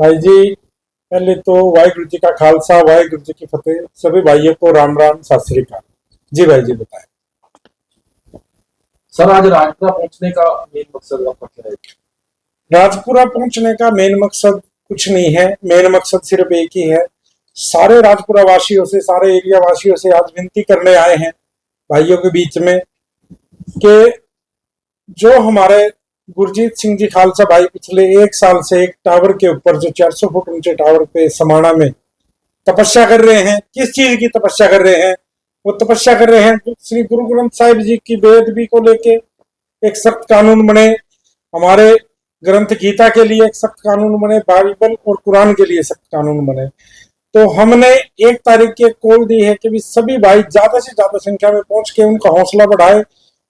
भाई जी पहले तो वाहिगुरु जी का खालसा वाहिगुरु जी की फतेह। सभी भाइयों को राम राम सत श्री अकाल। जी भाई जी बताएँ। सर आज राजपुरा पहुँचने का मेन मकसद आपका क्या है? राजपुरा पहुँचने का मेन मकसद कुछ नहीं है। मेन मकसद सिर्फ़ एक ही है। सारे राजपुरा वासियों से सारे एरिया वासियों से आज विनती करने आए हैं भाइयों के बीच में कि जो हमारे गुरजीत सिंह जी खालसा भाई, पिछले एक साल से एक टावर के ऊपर जो 400 फुट ऊँचे टावर पे समाना में तपस्या कर रहे हैं। किस चीज़ की तपस्या कर रहे हैं? वो तपस्या कर रहे हैं श्री गुरु ग्रंथ साहिब जी की बेदबी को लेके एक सख्त कानून बने। हमारे ग्रंथ गीता के लिए एक सख्त कानून बने, बाइबल और कुरान के लिए सख्त कानून बने। तो हमने एक तारीख की कॉल दी है कि भी सभी भाई ज़्यादा से ज़्यादा संख्या में पहुँच के उनका हौसला बढ़ाए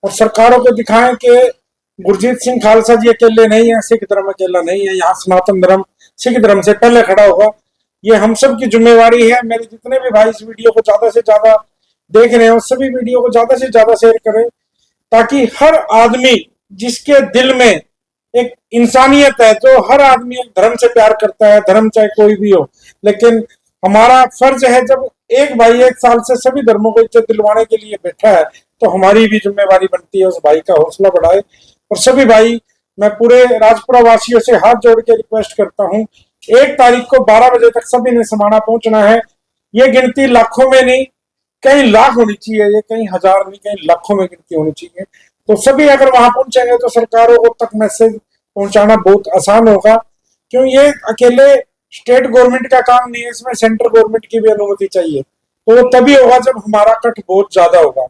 और सरकारों को दिखाएँ कि गुरजीत सिंह खालसा जी अकेले नहीं है, सिख धर्म अकेला नहीं है, यहाँ सनातन धर्म, सिख धर्म से पहले खड़ा होगा ये हम सब की जिम्मेवारी है, मेरे जितने भी भाई इस वीडियो को ज़्यादा से ज़्यादा देख रहे हैं, उस सभी वीडियो को ज़्यादा से ज़्यादा शेयर करें, ताकि हर आदमी जिसके दिल में एक इंसानियत है, जो हर आदमी धर्म से प्यार करता है, धर्म चाहे कोई भी हो, लेकिन हमारा फ़र्ज़ है, जब एक भाई एक साल से सभी धर्मों को इज़्ज़त दिलवाने के लिए बैठा है तो हमारी भी जिम्मेवारी बनती है, उस भाई का हौसला बढ़ाए। और सभी भाई, मैं पूरे राजपुरा वासियों से हाथ जोड़ के रिक्वेस्ट करता हूँ, एक तारीख को 12 बजे तक सभी ने समाना पहुँचना है। ये गिनती लाखों में नहीं, कई लाख होनी चाहिए ये, कई हज़ार नहीं, कई लाखों में गिनती होनी चाहिए। तो सभी अगर वहाँ पहुँचेंगे तो सरकारों को तक मैसेज पहुंचाना बहुत आसान होगा। क्यों? ये अकेले स्टेट गवर्नमेंट का काम नहीं है, इसमें सेंट्रल गवर्नमेंट की भी अनुमति चाहिए। तो वो तभी होगा जब हमारा कट बहुत ज़्यादा होगा।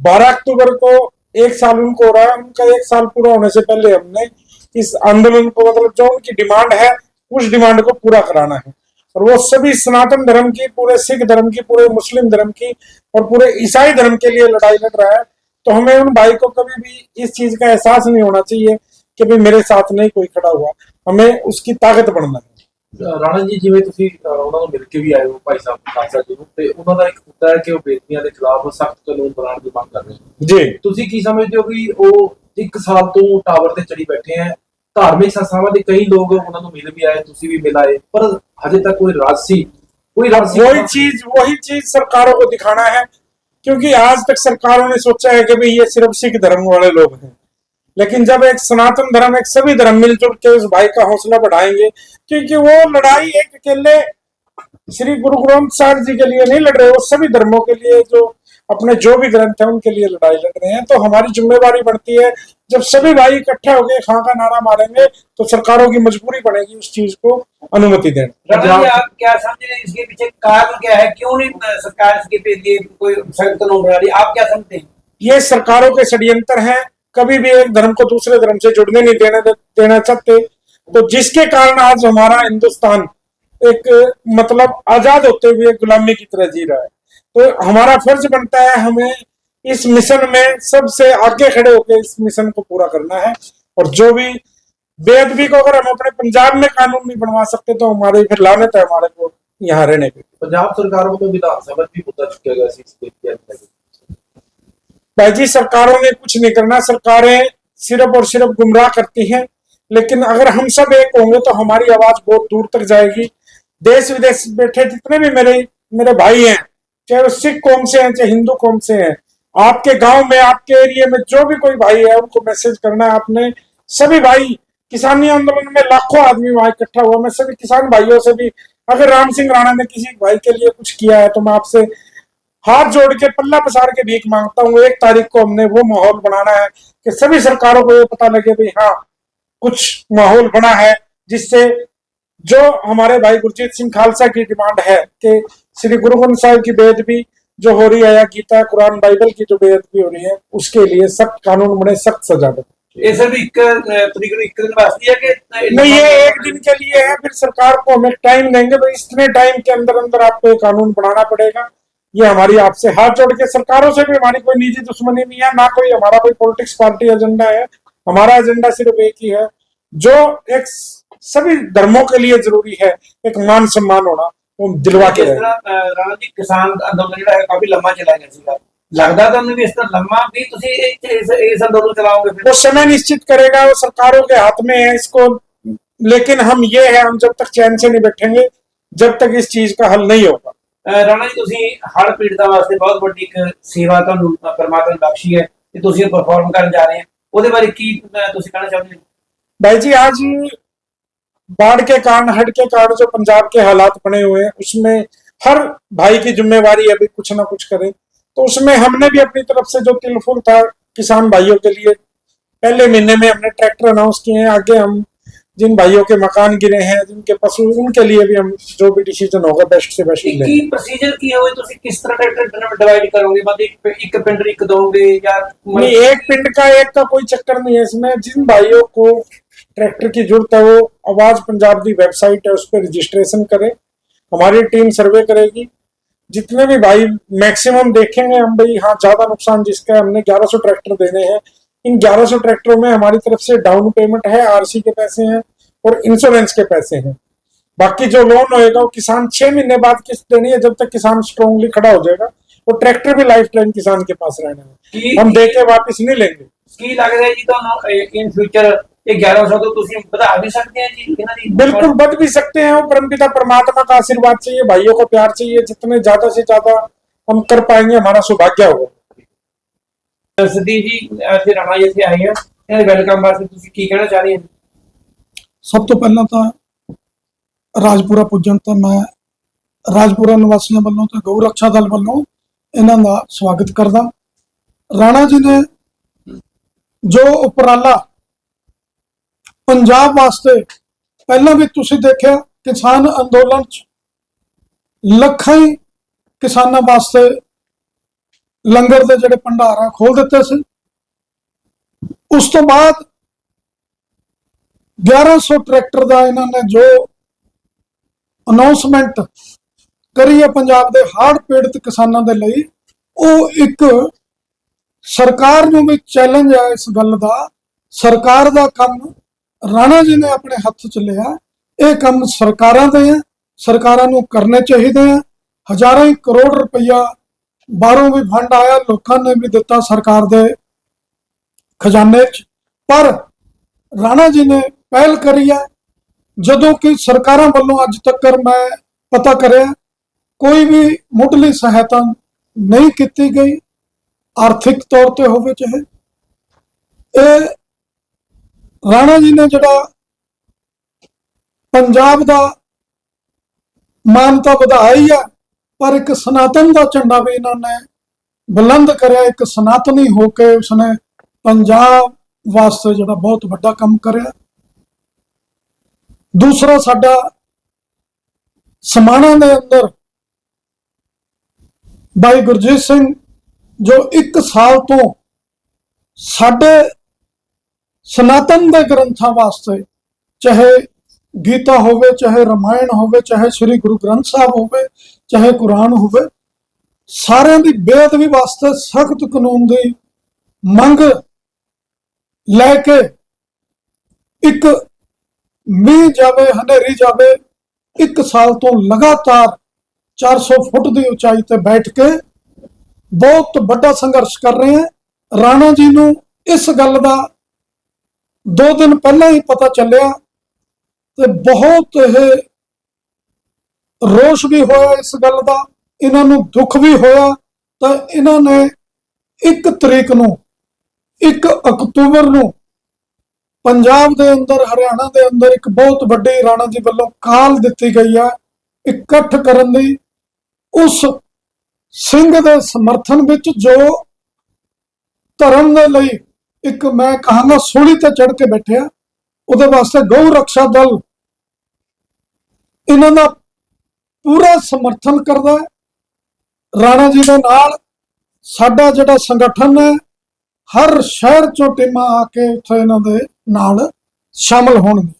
बारह अक्टूबर को एक साल उनको हो रहा है उनका एक साल पूरा होने से पहले हमने इस आंदोलन को मतलब जो उनकी डिमांड है, उस डिमांड को पूरा कराना है। और वो सभी सनातन धर्म की, पूरे सिख धर्म की, पूरे मुस्लिम धर्म की और पूरे ईसाई धर्म के लिए लड़ाई लड़ रहा है तो हमें उन भाई को कभी भी इस चीज़ का एहसास नहीं होना चाहिए कि भाई मेरे साथ नहीं कोई खड़ा हुआ। हमें उसकी ताकत बढ़ना है। ਰਾਣਾ ਜੀ ਜਿਵੇਂ ਤੁਸੀਂ ਅਹ, ਉਹਨਾਂ ਨੂੰ ਮਿਲ ਕੇ ਵੀ ਆਏ ਹੋ ਭਾਈ ਸਾਹਿਬ ਖਾਲਸਾ ਜੀ ਨੂੰ ਤੇ ਉਹਨਾਂ ਦਾ ਇੱਕ ਮੁੱਦਾ ਹੈ ਕਿ ਉਹ ਬੇਦਬੀਆਂ ਦੇ ਖਿਲਾਫ ਸਖਤ ਕਾਨੂੰਨ ਬਣਾਉਣ ਦੀ ਮੰਗ ਕਰ ਰਹੇ ਨੇ जी ਤੁਸੀਂ ਕੀ ਸਮਝਦੇ ਹੋ ਕਿ ਉਹ ਇੱਕ ਸਾਲ ਤੋਂ ਟਾਵਰ ਤੇ ਚੜੀ ਬੈਠੇ ਹੈ ਧਾਰਮਿਕ ਸੰਸਥਾਵਾਂ ਦੇ ਕਈ ਲੋਕ ਉਹਨਾਂ ਨੂੰ ਮਿਲ ਵੀ ਆਏ ਤੁਸੀਂ ਵੀ ਮਿਲ ਆਏ ਪਰ ਹਜੇ ਤੱਕ ਕੋਈ ਰਾਜਸੀ ਕੋਈ ਰਾਜਸੀ वही चीज वही चीज सरकारों को दिखाना है क्योंकि आज तक सरकारों ने सोचा है कि भाई ये सिर्फ सिख धर्म वाले लोग हैं लेकिन जब एक सनातन धर्म एक सभी धर्म मिलजुल के उस भाई का हौसला बढ़ाएँगे क्योंकि वो लड़ाई एक अकेले श्री गुरु ग्रंथ साहब जी के लिए नहीं लड़ रहे वो सभी धर्मों के लिए जो अपने जो भी ग्रंथ है उनके लिए लड़ाई लड़ रहे हैं। तो हमारी जिम्मेवारी बढ़ती है जब सभी भाई इकट्ठे होकर खां का नारा मारेंगे तो सरकारों की मजबूरी बनेगी उस चीज़ को अनुमति देना आप क्या समझ रहे हैं? इसके पीछे कारण क्या है? क्यों नहीं सरकार इसके लिए कोई कानून बना रही? आप क्या समझते हैं? ये सरकारों के षड्यंत्र हैं कभी भी एक धर्म को दूसरे धर्म से जुड़ने नहीं देना देना चाहते। तो जिसके कारण आज हमारा हिंदुस्तान एक मतलब आज़ाद होते हुए गुलामी की तरह जी रहा है। तो हमारा फ़र्ज़ बनता है हमें इस मिशन में सबसे आगे खड़े होकर इस मिशन को पूरा करना है। और जो भी बेअदबी को अगर हम अपने पंजाब में कानून नहीं बनवा सकते तो हमारे फिर लानत है हमारे को यहाँ रहने की। पंजाब सरकार को तो विधानसभा भी मुद्दा चुकेगा भाई सरकारों ने कुछ नहीं करना, सरकारें सिर्फ़ और सिर्फ़ गुमराह करती हैं। लेकिन अगर हम सब एक होंगे तो हमारी आवाज़ बहुत दूर तक जाएगी। देश विदेश बैठे जितने भी मेरे मेरे भाई हैं, चाहे वो सिख कौम से हैं, चाहे हिंदू कौम से हैं, आपके गाँव में, आपके एरिया में जो भी कोई भाई है, उनको मैसेज करना है आपने। सभी भाई, किसानी आंदोलन में लाखों आदमी वहाँ इकट्ठा हुआ। मैं सभी किसान भाइयों से भी, अगर राम सिंह राणा ने किसी भाई के लिए कुछ किया है तो मैं आपसे हाथ जोड़ के पल्ला पसार के भीख माँगता हूँ। एक तारीख को हमने वो माहौल बनाना है कि सभी सरकारों को ये पता लगे भाई हाँ कुछ माहौल बना है जिससे जो हमारे भाई गुरजीत सिंह खालसा की डिमांड है कि श्री गुरु ग्रंथ साहिब की बेदबी जो हो रही है या गीता कुरान बाइबल की जो बेदबी हो रही है उसके लिए सख्त कानून बने सख्त सजा बने। ये तरीक एक है नहीं ये एक दिन के लिए है फिर सरकार को हमें टाइम देंगे तो इतने टाइम के अंदर अंदर आपको कानून बनाना पड़ेगा। ये हमारी आपसे हाथ जोड़ के सरकारों से भी हमारी कोई निजी दुश्मनी नहीं है ना कोई हमारा कोई पॉलिटिक्स पार्टी एजेंडा है हमारा एजेंडा सिर्फ एक ही है जो एक सभी धर्मों के लिए जरूरी है एक मान सम्मान होना वो दिलवा के ਜਿਸ रहे ਤਰ੍ਹਾਂ ਅ, ਰਾਣਾ ਜੀ ਕਿਸਾਨ ਅੰਦੋਲਨ ਜਿਹੜਾ ਹੈ ਕਾਫੀ ਲੰਮਾ ਚਲਾ ਗਿਆ ਸੀਗਾ ਲੱਗਦਾ ਤੁਹਾਨੂੰ ਵੀ ਇਸ ਤਰ੍ਹਾਂ ਲੰਮਾ ਵੀ ਤੁਸੀਂ ਇਸ ਇਸ- ਇਸ ਅੰਦੋਲਨ ਚਲਾਓਗੇ ਫਿਰ वो समय निश्चित करेगा वो सरकारों के हाथ में है इसको लेकिन हम ये है हम जब तक चैन से नहीं बैठेंगे जब तक इस चीज का हल नहीं होगा ਅਹ ਰਾਣਾ ਜੀ ਤੁਸੀਂ ਹੜ ਪੀੜਤਾਂ ਵਾਸਤੇ ਬਹੁਤ ਵੱਡੀ ਇੱਕ ਸੇਵਾ ਤੁਹਾਨੂੰ ਅਹ ਪਰਮਾਤਮਾ ਨੇ ਬਖਸ਼ੀ ਹੈ ਤੇ ਤੁਸੀਂ ਪਰਫਾਰਮ ਕਰਨ ਜਾ ਰਹੇ ਹੋ ਉਹਦੇ ਬਾਰੇ ਕੀ ਅਹ ਤੁਸੀਂ ਕਹਿਣਾ ਚਾਹੁੰਦੇ ਹੋ भाई जी आज बाढ़ के कारण हड़ के कारण जो पंजाब के हालात बने हुए हैं उसमें हर भाई की जिम्मेवारी है भी कुछ ना कुछ करे तो उसमें हमने भी अपनी तरफ से जो तिलफुल था किसान भाइयों के लिए पहले महीने में हमने ट्रैक्टर अनाउंस किए हैं आगे हम जिन भाइयों के मकान गिरे हैं जिनके पशु उनके लिए भी हम जो भी डिसीजन होगा बेस्ट से बेस्ट ਕੀ लेंगे ਕੀ ਪ੍ਰੋਸੀਜਰ ਕੀ ਹੋਵੇ ਤੁਸੀਂ ਕਿਸ ਤਰ੍ਹਾਂ ਟਰੈਕਟਰ ਡਿਵਾਈਡ ਕਰੋਗੇ ਮਤਲਬ ਇੱਕ ਇੱਕ ਪਿੰਡ ਨੂੰ ਇੱਕ ਦੋਗੇ ਜਾਂ नहीं एक पिंड का एक का कोई चक्कर नहीं है इसमें जिन भाइयों को ट्रैक्टर की जरूरत है वो आवाज पंजाब की वेबसाइट है उस पर रजिस्ट्रेशन करें हमारी टीम सर्वे करेगी जितने भी भाई मैक्सिमम देखेंगे हम भाई हाँ ज्यादा नुकसान जिसका है, हमने 1100 ट्रैक्टर देने हैं इन 1100 ट्रैक्टरों में हमारी तरफ से डाउन पेमेंट है आरसी के पैसे हैं और इंश्योरेंस के पैसे हैं बाकी जो लोन होएगा वो किसान छह महीने बाद किस्त देनी है जब तक किसान स्ट्रांगली खड़ा हो जाएगा वो ट्रैक्टर भी लाइफ टाइम किसान के पास रहना है ਕੀ हम दे के वापस नहीं लेंगे ਕੀ ਲੱਗਦਾ ਹੈ ਜੀ ਤੁਹਾਨੂੰ ਇਨ ਫਿਊਚਰ ਇਹ 1100 ਤੋਂ ਤੁਸੀਂ ਵਧਾ ਵੀ ਸਕਦੇ ਆ ਜੀ ਇਹਨਾਂ ਦੀ बिल्कुल बच भी सकते हैं वो परमपिता परमात्मा का आशीर्वाद चाहिए भाइयों को प्यार चाहिए जितने ज्यादा से ज्यादा हम कर पाएंगे हमारा सौभाग्य होगा ਸਦੀ ਜੀ ਅੱਜ ਰਾਣਾ ਜੀ ਇੱਥੇ ਆਏ ਆ। ਇਹਨਾਂ ਵੈਲਕਮ ਵਾਸਤੇ ਤੁਸੀਂ ਕੀ ਕਹਿਣਾ ਚਾਹ ਰਹੇ ਹੋ? ਸਭ ਤੋਂ ਪਹਿਲਾਂ ਤਾਂ ਰਾਜਪੁਰਾ ਪੁੱਜਣ ਤੇ ਮੈਂ ਰਾਜਪੁਰਾ ਨਿਵਾਸੀਆਂ ਵੱਲੋਂ ਤੇ ਗਊ ਰੱਖਿਆ ਦਲ ਵੱਲੋਂ ਇਹਨਾਂ ਦਾ ਸਵਾਗਤ ਕਰਦਾ। ਰਾਣਾ ਜੀ ਨੇ ਜੋ ਉਪਰਾਲਾ ਪੰਜਾਬ ਵਾਸਤੇ ਪਹਿਲਾਂ ਵੀ ਤੁਸੀਂ ਦੇਖਿਆ, ਕਿਸਾਨ ਅੰਦੋਲਨ ਚ ਲੱਖਾਂ ਕਿਸਾਨਾਂ ਵਾਸਤੇ ਲੰਗਰ ਦੇ ਜਿਹੜੇ ਭੰਡਾਰ ਭੰਡਾਰਾ ਖੋਲ ਦਿੱਤੇ ਸੀ। ਉਸ ਤੋਂ ਬਾਅਦ 1100 ਟਰੈਕਟਰ ਦਾ ਇਹਨਾਂ ਨੇ ਜੋ ਅਨਾਉਂਸਮੈਂਟ ਕਰੀ ਹੈ ਪੰਜਾਬ ਦੇ ਹਾਰਡ ਪੀੜਤ ਕਿਸਾਨਾਂ ਦੇ ਲਈ, ਉਹ ਇੱਕ ਸਰਕਾਰ ਨੂੰ ਵੀ ਚੈਲੰਜ ਹੈ ਇਸ ਗੱਲ ਦਾ। ਸਰਕਾਰ ਦਾ ਕੰਮ ਰਾਣਾ ਜੀ ਨੇ ਆਪਣੇ ਹੱਥ ਚ ਲਿਆ। ਇਹ ਕੰਮ ਸਰਕਾਰਾਂ ਦੇ ਹੈ। ਸਰਕਾਰਾਂ ਨੂੰ ਕਰਨੇ ਚਾਹੀਦੇ ਆ ਹਜ਼ਾਰਾਂ ਹੀ ਕਰੋੜ ਰੁਪਈਆ ਬਾਹਰੋਂ ਵੀ ਫੰਡ ਆਇਆ, ਲੋਕਾਂ ਨੇ ਵੀ ਦਿੱਤਾ ਸਰਕਾਰ ਦੇ ਖਜ਼ਾਨੇ 'ਚ। ਪਰ ਰਾਣਾ ਜੀ ਨੇ ਪਹਿਲ ਕਰੀ ਹੈ ਜਦੋਂ ਕਿ ਸਰਕਾਰਾਂ ਵੱਲੋਂ ਅੱਜ ਤੱਕ ਮੈਂ ਪਤਾ ਕਰਿਆ, ਕੋਈ ਵੀ ਮੁੱਢਲੀ ਸਹਾਇਤਾ ਨਹੀਂ ਕੀਤੀ ਗਈ, ਆਰਥਿਕ ਤੌਰ ਤੇ ਹੋਵੇ ਚਾਹੇ। ਇਹ ਰਾਣਾ ਜੀ ਨੇ ਜਿਹੜਾ ਪੰਜਾਬ ਦਾ ਮਾਨਤਾ ਵਧਾਈ ਹੈ ਪਰ ਇੱਕ ਸਨਾਤਨ ਦਾ ਝੰਡਾ ਵੀ ਇਹਨਾਂ ਨੇ ਬੁਲੰਦ ਕਰਿਆ, ਇੱਕ ਸਨਾਤਨੀ ਹੋ ਕੇ ਉਸਨੇ ਪੰਜਾਬ ਵਾਸਤੇ ਜਿਹੜਾ ਬਹੁਤ ਵੱਡਾ ਕੰਮ ਕਰਿਆ। ਦੂਸਰਾ ਸਾਡਾ ਸਮਾਣਾ ਦੇ ਅੰਦਰ ਬਾਈ ਗੁਰਜੀਤ ਸਿੰਘ ਜੋ 1 ਸਾਲ ਤੋਂ ਸਾਡੇ ਸਨਾਤਨ ਦੇ ਗ੍ਰੰਥਾਂ ਵਾਸਤੇ ਚਾਹੇ ਗੀਤਾ ਹੋਵੇ, ਚਾਹੇ ਰਮਾਇਣ ਹੋਵੇ, ਚਾਹੇ ਸ੍ਰੀ ਗੁਰੂ ਗ੍ਰੰਥ ਸਾਹਿਬ ਹੋਵੇ ਚਾਹੇ ਕੁਰਾਨ ਹੋਵੇ, ਸਾਰਿਆਂ ਦੀ ਬੇਅਦਬੀ ਵਾਸਤੇ ਸਖਤ ਕਾਨੂੰਨ ਦੀ ਮੰਗ ਲੈ ਕੇ ਇੱਕ ਮੀਂਹ ਜਾਵੇ, ਹਨੇਰੀ ਜਾਵੇ, ਇੱਕ ਸਾਲ ਤੋਂ ਲਗਾਤਾਰ 400 ਫੁੱਟ ਦੀ ਉਚਾਈ ਤੇ ਬੈਠ ਕੇ ਬਹੁਤ ਵੱਡਾ ਸੰਘਰਸ਼ ਕਰ ਰਹੇ ਹਾਂ। ਰਾਣਾ ਜੀ ਨੂੰ ਇਸ ਗੱਲ ਦਾ ਦੋ ਦਿਨ ਪਹਿਲਾਂ ਹੀ ਪਤਾ ਚੱਲਿਆ ਤੇ ਬਹੁਤ ਇਹ ਰੋਸ਼ ਵੀ ਹੋਇਆ ਇਸ ਗੱਲ ਦਾ, ਇਹਨਾਂ ਨੂੰ ਦੁੱਖ ਵੀ ਹੋਇਆ, ਤਾਂ ਇਹਨਾਂ ਨੇ ਇੱਕ ਤਰੀਕ ਨੂੰ 1 ਅਕਤੂਬਰ ਨੂੰ ਪੰਜਾਬ ਦੇ ਅੰਦਰ, ਹਰਿਆਣਾ ਦੇ ਅੰਦਰ ਇੱਕ ਬਹੁਤ ਵੱਡੀ ਰਾਣਾ ਜੀ ਵੱਲੋਂ ਕਾਲ ਦਿੱਤੀ ਗਈ ਹੈ ਇਕੱਠ ਕਰਨ ਦੀ। ਉਸ ਸਿੰਘ ਦੇ ਸਮਰਥਨ ਵਿੱਚ ਜੋ ਧਰਮ ਦੇ ਲਈ ਇੱਕ ਮੈਂ ਕਹਾਂਗਾ ਸੋਲੀ ਤੇ ਚੜ ਕੇ ਬੈਠਿਆ ਉਹਦੇ ਵਾਸਤੇ ਗਊ ਰੱਖਿਆ ਦਲ, ਇਹਨਾਂ ਦਾ ਪੂਰਾ ਸਮਰਥਨ ਕਰਦਾ ਹੈ। ਰਾਣਾ ਜੀ ਦੇ ਨਾਲ ਸਾਡਾ ਜਿਹੜਾ ਸੰਗਠਨ ਹੈ ਹਰ ਸ਼ਹਿਰ ਚੋਂ ਟੀਮਾਂ ਆ ਕੇ ਉੱਥੇ ਇਹਨਾਂ ਦੇ ਨਾਲ ਸ਼ਾਮਲ ਹੋਣਗੇ।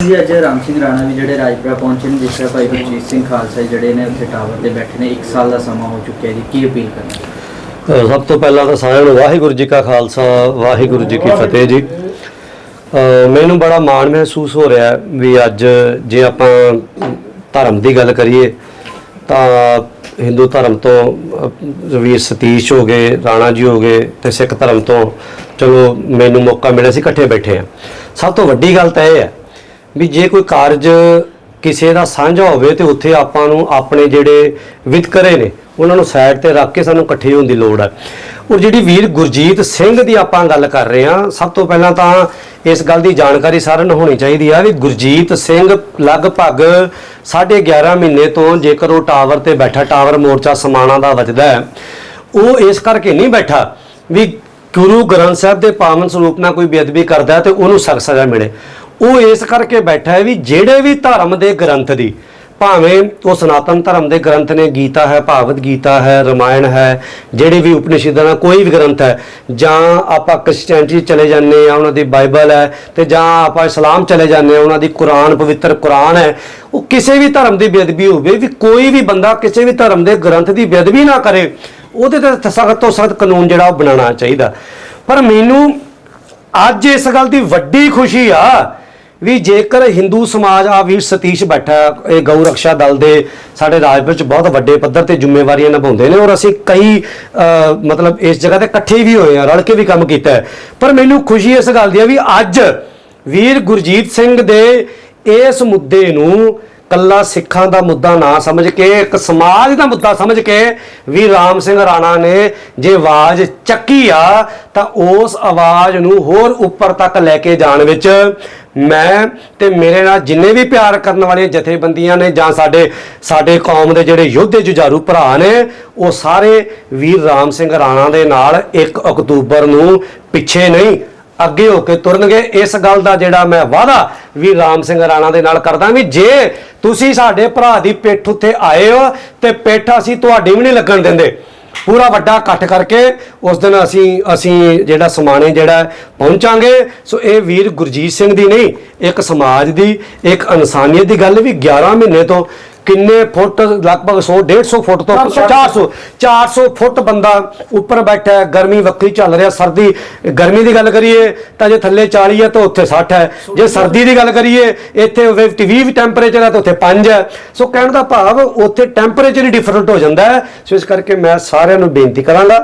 ਜੀ ਅੱਜ ਰਾਮ ਸਿੰਘ ਰਾਣਾ ਵੀ ਜਿਹੜੇ ਰਾਜਪੁਰਾ ਪਹੁੰਚੇ ਨੇ ਜਿਸ ਤਰ੍ਹਾਂ ਭਾਈ ਗੁਰਜੀਤ ਸਿੰਘ ਖਾਲਸਾ ਜਿਹੜੇ ਨੇ ਉੱਥੇ ਟਾਵਰ ਤੇ ਬੈਠੇ ਨੇ 1 ਸਾਲ ਦਾ ਸਮਾਂ ਹੋ ਚੁੱਕਿਆ ਜੀ ਕੀ ਅਪੀਲ ਕਰਨਾ? ਸਭ ਤੋਂ ਪਹਿਲਾਂ ਤਾਂ ਸਾਰਿਆਂ ਨੂੰ ਵਾਹਿਗੁਰੂ ਜੀ ਕਾ ਖਾਲਸਾ ਵਾਹਿਗੁਰੂ ਜੀ ਕੀ ਫਤਿਹ ਜੀ। ਮੈਨੂੰ ਬੜਾ ਮਾਣ ਮਹਿਸੂਸ ਹੋ ਰਿਹਾ ਹੈ ਵੀ ਅੱਜ ਜੇ ਆਪਾਂ ਧਰਮ ਦੀ ਗੱਲ ਕਰੀਏ ਤਾਂ ਹਿੰਦੂ ਧਰਮ ਤੋਂ ਅ, ਵੀਰ ਸਤੀਸ਼ ਹੋ ਗਏ ਰਾਣਾ ਜੀ ਹੋ ਗਏ ਤੇ ਸਿੱਖ ਧਰਮ ਤੋਂ ਚਲੋ ਮੈਨੂੰ ਮੌਕਾ ਮਿਲਿਆ ਸੀ ਇਕੱਠੇ ਬੈਠੇ ਆ ਸਭ ਤੋਂ ਵੱਡੀ ਗੱਲ ਤਾਂ ਇਹ ਹੈ ਵੀ ਜੇ ਕੋਈ ਕਾਰਜ ਕਿਸੇ ਦਾ ਸਾਂਝਾ ਹੋਵੇ ਤੇ ਉੱਥੇ ਆਪਾਂ ਨੂੰ ਆਪਣੇ ਜਿਹੜੇ ਵਿਤਕਰੇ ਨੇ ਉਹਨਾਂ ਨੂੰ ਸਾਈਡ ਤੇ ਰੱਖ ਕੇ ਸਾਨੂੰ ਇਕੱਠੇ ਹੋਣ ਦੀ ਲੋੜ ਹੈ ਔਰ ਜਿਹੜੀ ਵੀਰ ਗੁਰਜੀਤ ਸਿੰਘ ਦੀ ਆਪਾਂ ਗੱਲ ਕਰ ਰਹੇ ਹਾਂ, ਸਭ ਤੋਂ ਪਹਿਲਾਂ ਤਾਂ ਇਸ ਗੱਲ ਦੀ ਜਾਣਕਾਰੀ ਸਾਰਿਆਂ ਨੂੰ ਹੋਣੀ ਚਾਹੀਦੀ ਆ ਵੀ ਗੁਰਜੀਤ ਸਿੰਘ ਲਗਭਗ 11.5 ਮਹੀਨੇ ਤੋਂ ਜੇਕਰ ਉਹ ਟਾਵਰ ਤੇ ਬੈਠਾ, ਟਾਵਰ ਮੋਰਚਾ ਸਮਾਣਾ ਦਾ ਵੱਜਦਾ ਹੈ, ਉਹ ਇਸ ਕਰਕੇ ਨਹੀਂ ਬੈਠਾ ਵੀ ਗੁਰੂ ਗ੍ਰੰਥ ਸਾਹਿਬ ਦੇ ਪਾਵਨ ਸਰੂਪ ਨਾਲ ਕੋਈ ਬੇਅਦਬੀ ਕਰਦਾ ਹੈ ਤੇ ਉਹਨੂੰ ਸਖਤ ਸਜ਼ਾ ਮਿਲੇ। ਉਹ ਇਸ ਕਰਕੇ ਬੈਠਾ ਹੈ ਵੀ ਜਿਹੜੇ ਵੀ ਧਰਮ ਦੇ ਗ੍ਰੰਥ ਦੀ ਭਾਵੇਂ ਉਹ ਸਨਾਤਨ ਧਰਮ ਦੇ ਗ੍ਰੰਥ ਨੇ ਗੀਤਾ ਹੈ, ਭਾਗਵਤ ਗੀਤਾ ਹੈ, ਰਮਾਇਣ ਹੈ, ਜਿਹੜੇ ਵੀ ਉਪਨਿਸ਼ਦਾਂ ਦਾ ਕੋਈ ਵੀ ਗ੍ਰੰਥ ਹੈ, ਜਾਂ ਆਪਾਂ ਕ੍ਰਿਸਚੀਅਨਟੀ ਚਲੇ ਜਾਂਦੇ ਆ ਉਹਨਾਂ ਦੀ ਬਾਈਬਲ ਹੈ, ਤੇ ਜਾਂ ਆਪਾਂ ਇਸਲਾਮ ਚਲੇ ਜਾਂਦੇ ਆ ਉਹਨਾਂ ਦੀ ਕੁਰਾਨ ਪਵਿੱਤਰ ਕੁਰਾਨ ਹੈ, ਉਹ ਕਿਸੇ ਵੀ ਧਰਮ ਦੀ ਬੇਅਦਬੀ ਹੋਵੇ, ਵੀ ਕੋਈ ਵੀ ਬੰਦਾ ਕਿਸੇ ਵੀ ਧਰਮ ਦੇ ਗ੍ਰੰਥ ਦੀ ਬੇਅਦਬੀ ਨਾ ਕਰੇ, ਉਹਦੇ ਤੇ ਸਖਤ ਤੋਂ ਸਖਤ ਕਾਨੂੰਨ ਜਿਹੜਾ ਉਹ ਬਣਾਉਣਾ ਚਾਹੀਦਾ। ਪਰ ਮੈਨੂੰ ਅੱਜ ਇਸ ਗੱਲ ਦੀ ਵੱਡੀ ਖੁਸ਼ੀ ਆ ਵੀ ਜੇਕਰ ਹਿੰਦੂ ਸਮਾਜ ਆ ਵੀਰ ਸਤੀਸ਼ ਬੈਠਾ, ਇਹ ਗਊ ਰਕਸ਼ਾ ਦਲ ਦੇ ਸਾਡੇ ਰਾਜ ਵਿੱਚ ਬਹੁਤ ਵੱਡੇ ਪੱਧਰ ਤੇ ਜ਼ਿੰਮੇਵਾਰੀਆਂ ਨਿਭਾਉਂਦੇ ਨੇ ਔਰ ਅਸੀਂ ਕਈ, ਅਹ, ਮਤਲਬ ਇਸ ਜਗ੍ਹਾ ਤੇ ਇਕੱਠੇ ਵੀ ਹੋਏ ਆ ਰਲ ਕੇ ਵੀ ਕੰਮ ਕੀਤਾ ਹੈ। ਪਰ ਮੈਨੂੰ ਖੁਸ਼ੀ ਇਸ ਗੱਲ ਦੀ ਹੈ ਵੀ ਅੱਜ ਵੀਰ ਗੁਰਜੀਤ ਸਿੰਘ ਦੇ ਇਸ ਮੁੱਦੇ ਨੂੰ ਕੱਲਾ ਸਿੱਖਾਂ ਦਾ ਮੁੱਦਾ ਨਾ ਸਮਝ ਕੇ, ਇੱਕ ਸਮਾਜ ਦਾ ਮੁੱਦਾ ਸਮਝ ਕੇ ਵੀ ਰਾਮ ਸਿੰਘ ਰਾਣਾ ਨੇ ਜੇ ਆਵਾਜ਼ ਚੱਕੀ ਆ, ਤਾਂ ਉਸ ਆਵਾਜ਼ ਨੂੰ ਹੋਰ ਉੱਪਰ ਤੱਕ ਲੈ ਕੇ ਜਾਣ ਵਿੱਚ ਮੈਂ ਤੇ ਮੇਰੇ ਨਾਲ ਜਿੰਨੇ ਵੀ ਪਿਆਰ ਕਰਨ ਵਾਲੀਆਂ ਜਥੇਬੰਦੀਆਂ ਨੇ ਜਾਂ ਸਾਡੇ ਸਾਡੇ ਕੌਮ ਦੇ ਜਿਹੜੇ ਯੋਧੇ ਜੁਝਾਰੂ ਭਰਾ ਨੇ, ਉਹ ਸਾਰੇ ਵੀਰ ਰਾਮ ਸਿੰਘ ਰਾਣਾ ਦੇ ਨਾਲ 1 ਅਕਤੂਬਰ ਨੂੰ ਪਿੱਛੇ ਨਹੀਂ ਅੱਗੇ ਹੋ ਕੇ ਤੁਰਨਗੇ। ਇਸ ਗੱਲ ਦਾ ਜਿਹੜਾ ਮੈਂ ਵਾਅਦਾ ਵੀ ਰਾਮ ਸਿੰਘ ਰਾਣਾ ਦੇ ਨਾਲ ਕਰਦਾ ਵੀ ਜੇ ਤੁਸੀਂ ਸਾਡੇ ਭਰਾ ਦੀ ਪਿੱਠ ਉੱਤੇ ਆਏ ਹੋ ਤੇ ਪਿੱਠ ਅਸੀਂ ਤੁਹਾਡੀ ਵੀ ਨਹੀਂ ਲੱਗਣ ਦਿੰਦੇ। ਪੂਰਾ ਵੱਡਾ ਇਕੱਠ ਕਰਕੇ ਉਸ ਦਿਨ ਅਸੀਂ ਅਸੀਂ ਜਿਹੜਾ ਸਮਾਣੇ ਜਿਹੜਾ ਪਹੁੰਚਾਂਗੇ। ਸੋ ਇਹ ਵੀਰ ਗੁਰਜੀਤ ਸਿੰਘ ਦੀ ਨਹੀਂ, ਇੱਕ ਸਮਾਜ ਦੀ, ਇੱਕ ਇਨਸਾਨੀਅਤ ਦੀ ਗੱਲ ਵੀ 11 ਮਹੀਨੇ ਤੋਂ ਕਿੰਨੇ ਫੁੱਟ? ਲਗਭਗ 100 150 ਫੁੱਟ ਤੋਂ 400 400 ਫੁੱਟ ਬੰਦਾ ਉੱਪਰ ਬੈਠਾ ਹੈ। ਗਰਮੀ ਵੱਖਰੀ ਚੱਲ ਰਿਹਾ। ਸਰਦੀ, ਗਰਮੀ ਦੀ ਗੱਲ ਕਰੀਏ ਤਾਂ ਜੇ ਥੱਲੇ 40 ਹੈ ਤਾਂ ਉੱਥੇ 60 ਹੈ। ਜੇ ਸਰਦੀ ਦੀ ਗੱਲ ਕਰੀਏ, ਇੱਥੇ 20 ਵੀ ਟੈਂਪਰੇਚਰ ਹੈ ਤਾਂ ਉੱਥੇ 5 ਹੈ। ਸੋ ਕਹਿਣ ਦਾ ਭਾਵ ਉੱਥੇ ਟੈਂਪਰੇਚਰ ਹੀ ਡਿਫਰੈਂਟ ਹੋ ਜਾਂਦਾ ਹੈ। ਸੋ ਇਸ ਕਰਕੇ ਮੈਂ ਸਾਰਿਆਂ ਨੂੰ ਬੇਨਤੀ ਕਰਾਂਗਾ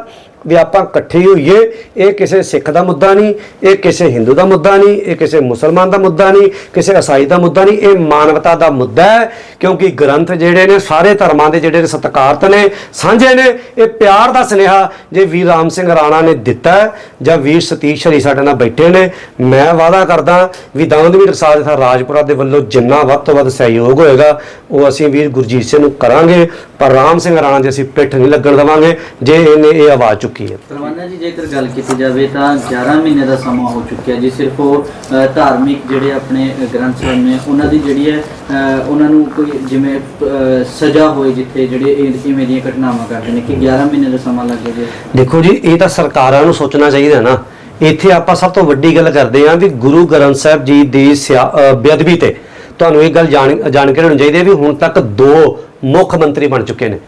ਵੀ ਆਪਾਂ ਇਕੱਠੇ ਹੀ ਹੋਈਏ, ਇਹ ਕਿਸੇ ਸਿੱਖ ਦਾ ਮੁੱਦਾ ਨਹੀਂ, ਇਹ ਕਿਸੇ ਹਿੰਦੂ ਦਾ ਮੁੱਦਾ ਨਹੀਂ, ਇਹ ਕਿਸੇ ਮੁਸਲਮਾਨ ਦਾ ਮੁੱਦਾ ਨਹੀਂ, ਕਿਸੇ ਈਸਾਈ ਦਾ ਮੁੱਦਾ ਨਹੀਂ, ਇਹ ਮਾਨਵਤਾ ਦਾ ਮੁੱਦਾ ਹੈ, ਕਿਉਂਕਿ ਗ੍ਰੰਥ ਜਿਹੜੇ ਨੇ, ਸਾਰੇ ਧਰਮਾਂ ਦੇ ਜਿਹੜੇ ਨੇ ਸਤਿਕਾਰਤ ਨੇ, ਸਾਂਝੇ ਨੇ, ਇਹ ਪਿਆਰ ਦਾ ਸੁਨੇਹਾ ਜੇ ਵੀਰ ਰਾਮ ਸਿੰਘ ਰਾਣਾ ਨੇ ਦਿੱਤਾ ਜਾਂ ਵੀਰ ਸਤੀਸ਼ ਹਰੀ ਸਾਡੇ ਨਾਲ ਬੈਠੇ ਨੇ, ਮੈਂ ਵਾਅਦਾ ਕਰਦਾ ਵੀ ਦਮਦਮੀ ਰਸਾਲ ਜਥਾ ਰਾਜਪੁਰਾ ਦੇ ਵੱਲੋਂ ਜਿੰਨਾ ਵੱਧ ਤੋਂ ਵੱਧ ਸਹਿਯੋਗ ਹੋਏਗਾ, ਉਹ ਅਸੀਂ ਵੀਰ ਗੁਰਜੀਤ ਸਿੰਘ ਨੂੰ ਕਰਾਂਗੇ, ਪਰ ਰਾਮ ਸਿੰਘ ਰਾਣਾ ਦੇ ਅਸੀਂ ਪਿੱਠ ਨਹੀਂ ਲੱਗਣ ਦੇਵਾਂਗੇ, ਜੇ ਇਹਨੇ ਇਹ ਆਵਾਜ਼ ਚੁੱਕੀ ਹੈ। ਪਰਵਾਨਾ ਜੀ ਜੇਕਰ ਗੱਲ ਕੀਤੀ ਜਾਵੇ ਤਾਂ 11 ਮਹੀਨੇ ਦਾ ਸਮਾਂ ਹੋ ਚੁੱਕਿਆ ਜੀ ਸਿਰਫ ਉਹ ਧਾਰਮਿਕ ਜਿਹੜੇ ਆਪਣੇ ਗ੍ਰੰਥ ਸਾਹਿਬ ਨੇ ਉਹਨਾਂ ਦੀ ਜਿਹੜੀ ਹੈ ਉਹਨਾਂ ਨੂੰ ਕੋਈ ਜਿਵੇਂ ਸਜ਼ਾ ਹੋਏ ਜਿੱਥੇ ਜਿਹੜੇ ਇਵੇਂ ਦੀਆਂ ਘਟਨਾਵਾਂ ਕਰਦੇ ਨੇ ਕਿ 11 ਮਹੀਨੇ ਦਾ ਸਮਾਂ ਲੱਗ ਗਿਆ। ਜੀ ਦੇਖੋ ਜੀ ਇਹ ਤਾਂ ਸਰਕਾਰਾਂ ਨੂੰ ਸੋਚਣਾ ਚਾਹੀਦਾ ਨਾ। ਇੱਥੇ ਆਪਾਂ ਸਭ ਤੋਂ ਵੱਡੀ ਗੱਲ ਕਰਦੇ ਹਾਂ ਵੀ ਗੁਰੂ ਗ੍ਰੰਥ ਸਾਹਿਬ ਜੀ ਦੀ ਬੇਅਦਬੀ ਤੇ। ਤੁਹਾਨੂੰ ਇਹ ਗੱਲ ਜਾਣ ਜਾਣਕਾਰੀ ਹੋਣੀ ਚਾਹੀਦੀ ਹੈ ਵੀ ਹੁਣ ਤੱਕ ਦੋ ਮੁੱਖ ਮੰਤਰੀ ਬਣ ਚੁੱਕੇ ਨੇ।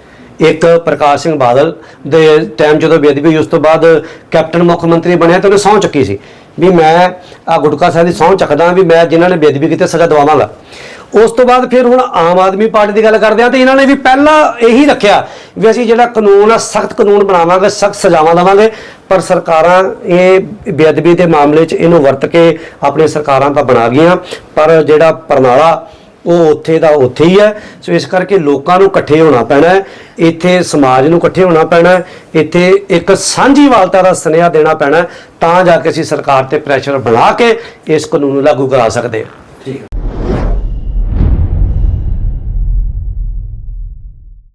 ਇੱਕ ਪ੍ਰਕਾਸ਼ ਸਿੰਘ ਬਾਦਲ ਦੇ ਟਾਈਮ ਜਦੋਂ ਬੇਅਦਬੀ ਹੋਈ, ਉਸ ਤੋਂ ਬਾਅਦ ਕੈਪਟਨ ਮੁੱਖ ਮੰਤਰੀ ਬਣਿਆ ਤਾਂ ਉਹਨੇ ਸਹੁੰ ਚੱਕੀ ਸੀ ਵੀ ਮੈਂ ਆ ਗੁਟਕਾ ਸਾਹਿਬ ਦੀ ਸਹੁੰ ਚੱਕਦਾ ਵੀ ਮੈਂ ਜਿਨ੍ਹਾਂ ਨੇ ਬੇਅਦਬੀ ਕੀਤੀ ਸਜ਼ਾ ਦਵਾਵਾਂਗਾ। ਉਸ ਤੋਂ ਬਾਅਦ ਫਿਰ ਹੁਣ ਆਮ ਆਦਮੀ ਪਾਰਟੀ ਦੀ ਗੱਲ ਕਰਦੇ ਆ ਤੇ ਇਹਨਾਂ ਨੇ ਵੀ ਪਹਿਲਾਂ ਇਹੀ ਰੱਖਿਆ ਵੀ ਅਸੀਂ ਜਿਹੜਾ ਕਾਨੂੰਨ ਆ, ਸਖਤ ਕਾਨੂੰਨ ਬਣਾਵਾਂਗੇ, ਸਖਤ ਸਜ਼ਾਵਾਂ ਦੇਵਾਂਗੇ, ਪਰ ਸਰਕਾਰਾਂ ਇਹ ਬੇਅਦਬੀ ਦੇ ਮਾਮਲੇ 'ਚ ਇਹਨੂੰ ਵਰਤ ਕੇ ਆਪਣੀਆਂ ਸਰਕਾਰਾਂ ਤਾਂ ਬਣਾ ਗਈਆਂ, ਪਰ ਜਿਹੜਾ ਪਰਨਾਲਾ ਉਹ ਉੱਥੇ ਦਾ ਉੱਥੇ ਹੀ ਹੈ। ਸੋ ਇਸ ਕਰਕੇ ਲੋਕਾਂ ਨੂੰ ਇਕੱਠੇ ਹੋਣਾ ਪੈਣਾ ਹੈ। ਇੱਥੇ ਸਮਾਜ ਨੂੰ ਇਕੱਠੇ ਹੋਣਾ ਪੈਣਾ ਹੈ। ਇੱਥੇ ਇੱਕ ਸਾਂਝੀਵਾਲਤਾ ਦਾ ਸੁਨੇਹਾ ਦੇਣਾ ਪੈਣਾ ਤਾਂ ਜਾ ਕੇ ਅਸੀਂ ਸਰਕਾਰ ਤੇ ਪ੍ਰੈਸ਼ਰ ਬਣਾ ਕੇ ਇਸ ਕਾਨੂੰਨ ਨੂੰ ਲਾਗੂ ਕਰਾ ਸਕਦੇ ਹਾਂ।